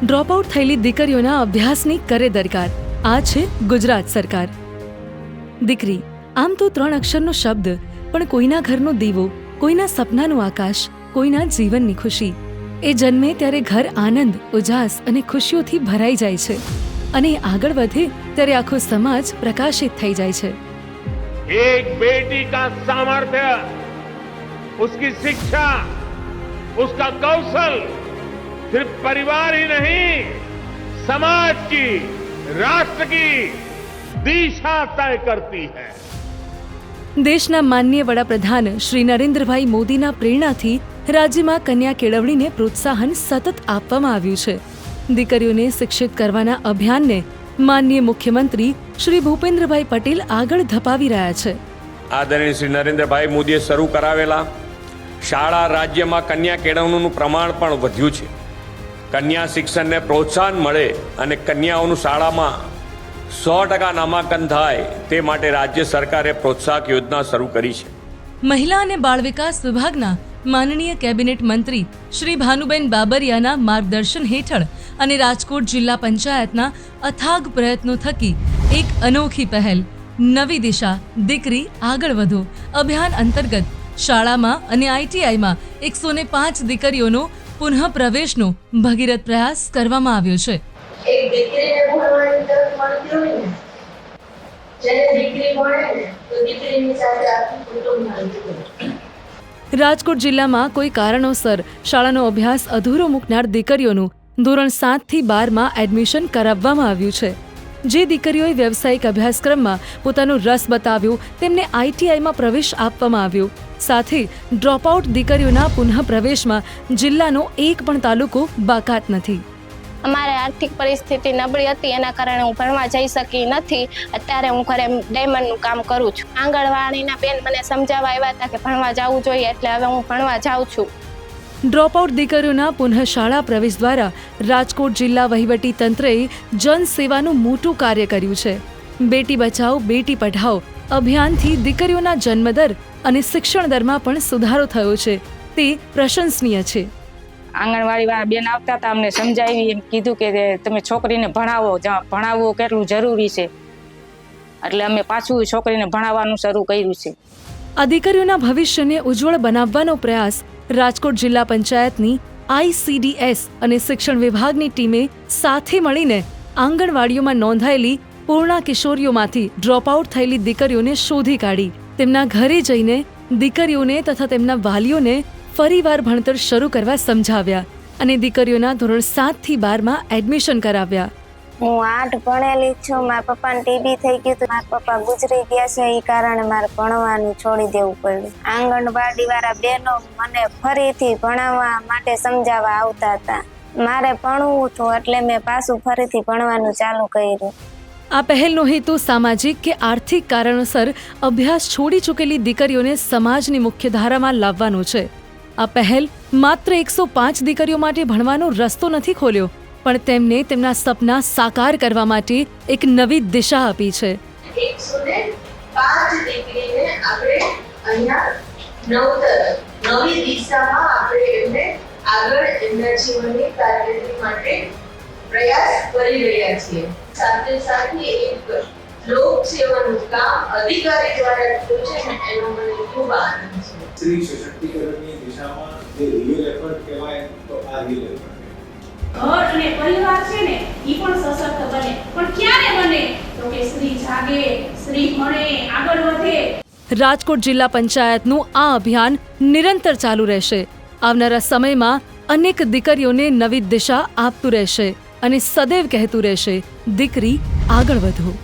Dropout થયેલી દીકરીઓના અભ્યાસની કરે દરકાર આ છે ગુજરાત સરકાર દીકરી આમ તો ત્રણ અક્ષરનો શબ્દ પણ કોઈના ઘરનો દીવો કોઈના સપનાનું આકાશ કોઈના જીવનની ખુશી એ જન્મે ત્યારે ઘર આનંદ ઉજાસ અને ખુશીઓથી ભરાઈ જાય છે અને એ આગળ વધે ત્યારે આખો સમાજ પ્રકાશિત થઈ જાય છે एक बेटी का सामर्थ्य उसकी शिक्षा उसका कौशल सिर्फ परिवार ही नहीं समाज की राष्ट्र की दिशा तय करती है દેશના માન્ય વડાપ્રધાન શ્રી નરેન્દ્રભાઈ મોદીના પ્રેરણાથી રાજ્યમાં કન્યા કેળવણીને પ્રોત્સાહન સતત આપવામાં આવ્યું છે દીકરીઓને શિક્ષિત કરવાના અભિયાનને માનનીય મુખ્યમંત્રી શ્રી ભૂપેન્દ્રભાઈ પટેલ આગળ ધપાવી રહ્યા છે આદરણીય શ્રી નરેન્દ્રભાઈ મોદીએ શરૂ કરાવેલા શાળા રાજ્યમાં કન્યા કેળવણીનું પ્રમાણ પણ વધ્યું છે કન્યા શિક્ષણને પ્રોત્સાહન મળે અને કન્યાઓનું શાળામાં સો ટકા નામાંકન થાય તે માટે રાજ્ય સરકારે પ્રોત્સાહક યોજના શરૂ કરી છે. મહિલા અને બાળ વિકાસ વિભાગના માનનીય કેબિનેટ મંત્રી શ્રી ભાનુબેન બાબરિયાના માર્ગદર્શન હેઠળ અને રાજકોટ જિલ્લા પંચાયતના અથાગ પ્રયત્નો થકી એક અનોખી પહેલ, નવી દિશા, દીકરી આગળ વધો અભિયાન અંતર્ગત શાળામાં અને આઈટીઆઈમાં એકસો ને પાંચ દીકરીઓનો પુનઃ પ્રવેશનો ભગીરથ પ્રયાસ કરવામાં આવ્યો છે. એક દીકરીને ભણવાની તક મળતી હોય ને જ્યારે દીકરી ભણે ને તો દીકરીની સાથે આખું કુટુંબ ભણતું રાજકોટ જિલ્લામાં કોઈ કારણોસર શાળાનો અભ્યાસ અધૂરો મૂકનાર દીકરીઓનું ધોરણ સાતથી બારમાં એડમિશન કરાવવામાં આવ્યું છે. જે દીકરીઓએ વ્યવસાયિક અભ્યાસક્રમમાં પોતાનો રસ બતાવ્યો, તેમને આઈટીઆઈમાં પ્રવેશ આપવામાં આવ્યો. સાથે ડ્રોપઆઉટ દીકરીઓના પુનઃ પ્રવેશમાં જિલ્લાનો એક પણ તાલુકો બાકાત નથી. અમારે આર્થિક પરિસ્થિતિ નબળી હતી, એના કારણે હું ભણવા જઈ શકી નથી. અત્યારે હું ઘરે ડાયમંડનું કામ કરું છું. આંગણવાડીના બેન મને સમજાવવા આવ્યા હતા કે ભણવા જવું જોઈએ, એટલે હવે હું ભણવા જાઉં છું. ડ્રોપઆઉટ દીકરીઓના પુનઃ શાળા પ્રવેશ દ્વારા રાજકોટ જિલ્લા વહીવટી તંત્રએ જન સેવાનું મોટું કાર્ય કર્યું છે. બેટી બચાવ બેટી પઢાઓ અભિયાનથી દીકરીઓના જન્મદર અને શિક્ષણ દરમાં પણ સુધારો થયો છે. તે પ્રશંસનીય છે. આંગણવાડી વાળા બેન આવતા હતા અમને સમજાવી એમ કીધું કે તમે છોકરીને ભણાવો ભણાવવું કેટલું જરૂરી છે. એટલે અમે પાછું છોકરીને ભણાવવાનું શરૂ કર્યું છે. આ દીકરીઓના ભવિષ્યને ઉજ્જવળ બનાવવાનો પ્રયાસ રાજકોટ જિલ્લા પંચાયતની આઈસીડીએસ અને શિક્ષણ વિભાગની ટીમે સાથે મળીને આંગણવાડીઓમાં નોંધાયેલી પૂર્ણા કિશોરીઓમાંથી ડ્રોપઆઉટ થયેલી દીકરીઓને શોધી કાઢી. તેમના ઘરે જઈને દીકરીઓને તથા તેમના વાલીઓને ફરીવાર ભણતર શરૂ કરવા સમજાવ્યા અને દીકરીઓના ધોરણ સાતથી બારમાં એડમિશન કરાવ્યા. હું આઠ ભણેલી છું, મારા પપ્પાને ટીબી થઈ ગયું હતું, મારા પપ્પા ગુજરી ગયા છે એ કારણે મારે ભણવાનું છોડી દેવું પડ્યું. આંગણવાડી વાળા બહેનો મને ફરીથી ભણાવવા માટે સમજાવવા આવતા હતા. મારે ભણવું હતું એટલે મેં પાછું ફરીથી ભણવાનું ચાલુ કર્યું. આ પહેલનો હેતુ સામાજિક કે આર્થિક કારણોસર અભ્યાસ છોડી ચૂકેલી દીકરીઓને સમાજની મુખ્યધારામાં લાવવાનો છે. આ પહેલ માત્ર એકસો પાંચ દીકરીઓ માટે ભણવાનો રસ્તો નથી ખોલ્યો. પણ તેમને તેમના સપના સાકાર કરવા માટે એક નવી દિશા આપી છે. એકસો ને પાંચ દીકરીને આપણે અહીંયા નવતર નવી દિશામાં આપણે એમને આગળ એમના જીવનની કારકિર્દી માટે પ્રયાસ કરી રહ્યા છીએ. સાથે સાથે એક લોક સેવાનું કામ અધિકારી દ્વારા થયું છે ને એનો મને ખૂબ આનંદ છે. સ્ત્રી સશક્તિકરણની દિશામાં જે રિયલ એફર્ટ કહેવાય તો આ રિયલ એફર્ટ ઘર અને પરિવાર છે ને એ પણ સશક્ત બને. પણ ક્યારે બને? તો કે સ્ત્રી જાગે, સ્ત્રી ભણે, આગળ વધે. રાજકોટ જિલ્લા પંચાયતનું આ અભિયાન નિરંતર ચાલુ રહેશે. આવનારા સમયમાં અનેક દીકરીઓને નવી દિશા આપતું રહેશે અને સદૈવ કહેતું રહેશે, દીકરી, આગળ વધો.